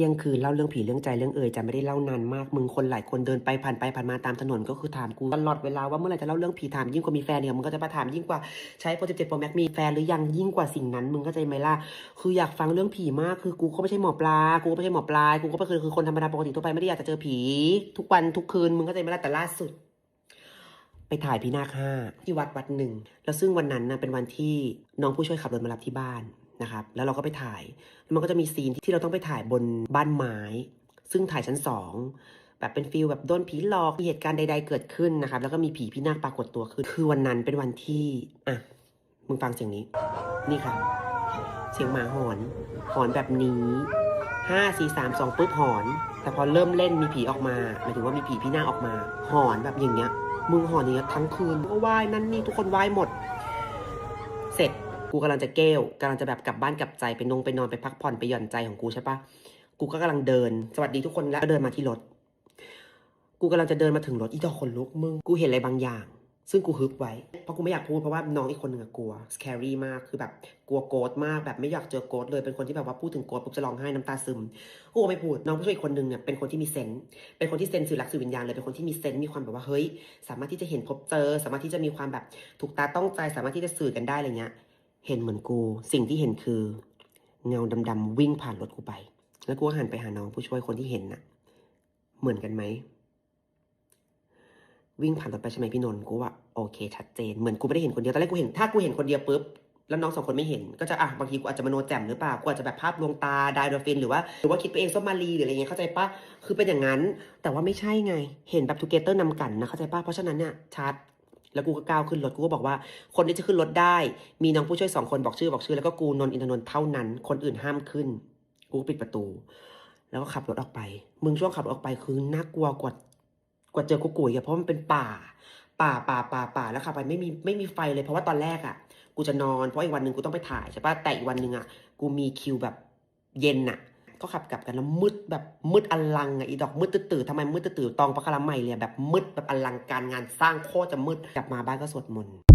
ที่ยงคืนเล่าเรื่องผีเรื่องใจเรื่องเอ่ยจะไม่ได้เล่านานมากมึงคนหลายคนเดินไปผ่านไปผ่านมาตามถนนก็คือถามกูตลอดเวลาว่าเมื่อไหร่จะเล่าเรื่องผีถามยิ่งกว่ามีแฟนเนี่ยมึงก็จะมาถามยิ่งกว่าใช้โปรเจกต์โปรแม็กมีแฟนหรือยังยิ่งกว่าสิ่งนั้นมึงเข้าใจไหมล่ะคืออยากฟังเรื่องผีมากคือกูก็ไม่ใช่หมอปลากูก็ไม่ใช่หมอปลากูก็คือคือคนธรรมดาปกติทั่วไปไม่ได้อยากจะเจอผี ทุกวันทุกคืนมึงเข้าใจไหมล่ะแต่ล่าสุดไปถ่ายพี่นาคห้าที่วัดวัดหนึ่ง แล้วซึ่งวันนั้นนะเป็นวันที่น้องผู้ช่วยขับรถมารับที่บ้าน นะครับ แล้วเราก็ไปถ่าย มันก็จะมีซีนที่เราต้องไปถ่ายบนบ้านไม้ ซึ่งถ่ายชั้นสองแบบเป็นฟิลแบบโดนผีหลอก มีเหตุการณ์ใด ๆ เกิดขึ้นนะครับ แล้วก็มีผีพี่นาคปรากฏตัวขึ้น คือวันนั้นเป็นวันที่ อะ มึงฟังเสียงนี้ นี่ครับ เสียงหมาหอน หอนแบบนี้ห้าสี่สามสองปุ๊บหอน แต่พอเริ่มเล่นมีผีออกมา หมายถึงว่ามีผีพี่นาคออกมา หอนแบบอย่างเงี้ย มึงหอนอย่างเงี้ยทั้งคืนก็ไหว้นั่นนี่ทุกคนไหว้หมด เสร็จ กูกำลังจะเกลกำลังจะแบบกลับบ้านกลับใจไปนงไปนอนไปพักผ่อนไปหย่อนใจของกูใช่ปะกูก็กำลังเดิน สวัสดีทุกคนแล้วก็เดินมาที่รถ กูกำลังจะเดินมาถึงรถอีดอกคนลุกมึง กูเห็นอะไรบางอย่าง ซึ่งกูฮึบไว้ เพราะกูไม่อยากพูดเพราะว่าน้องอีกคนหนึ่งกลัว scary มากคือแบบกลัวโกดมากแบบไม่อยากเจอโกดเลยเป็นคนที่แบบว่าพูดถึงโกดปุ๊บจะร้องไห้น้ำตาซึมกูไม่พูดน้องผู้ช่วยอีกคนหนึ่งเนี่ยเป็นคนที่มีเซนส์เป็นคนที่เซนสื่อรักสื่อวิญญาณเลยเป็นคนที่มีเซนส์มีความแบบว่าเฮ้ย สามารถที่จะเห็นพบเจอ สามารถที่จะมีความแบบถูกตาต้องใจสามารถที่จะสื่อกันได้อะไรเงี้ย เห็นเหมือนกู สิ่งที่เห็นคือ เงาดำๆวิ่งผ่านรถกูไป แล้วกูก็หันไปหาน้องผู้ช่วยคนที่เห็นน่ะ เหมือนกันไหม วิ่งผ่านรถไปใช่ไหมพี่นนท์กูว่าโอเค ชัดเจน เหมือนกูไม่ได้เห็นคนเดียว ตอนแรกกูเห็น ถ้ากูเห็นคนเดียวปุ๊บ แล้วน้องสองคนไม่เห็น ก็จะอะบางทีกูอาจจะมโนแจ่มหรือเปล่า กูอาจจะแบบภาพลวงตา ไดโดฟิน หรือว่า หรือว่าคิดไปเองส้มมารีหรืออะไรเงี้ย เข้าใจปะคือเป็นอย่างนั้น แต่ว่าไม่ใช่ไง เห็นแบบทูเกเตอร์นำกันนะ เข้าใจปะเพราะฉะนั้นเนี่ยชัด แล้วกูก็ก้าวขึ้นรถกูก็บอกว่า คนที่จะขึ้นรถได้ มีน้องผู้ช่วยสองคนบอกชื่อบอกชื่อ แล้วก็กูนนท์อินทนนท์เท่านั้น คนอื่นห้ามขึ้น กูปิดประตู แล้วก็ขับรถออกไป มึงช่วงขับรถออกไปคือน่ากลัวกว่ากว่าเจอกุกุยอะเพราะมันเป็นป่า ป่าป่าป่าป่าแล้วขับไปไม่มีไม่มีไฟเลยเพราะว่าตอนแรกอะกูจะนอนเพราะอีกวันหนึ่งกูต้องไปถ่ายใช่ปะแต่อีกวันหนึ่งอะกูมีคิวแบบเย็นอะ ก็ขับกลับกันแล้วมืดแบบมืดอลังอะอีดอกมืดตื่นๆทำไมมืดตื่นๆตองปะคาราใหม่เลยแบบมืดแบบอลังการงานสร้างโคตรจะมืดกลับมาบ้านก็สวดมนต์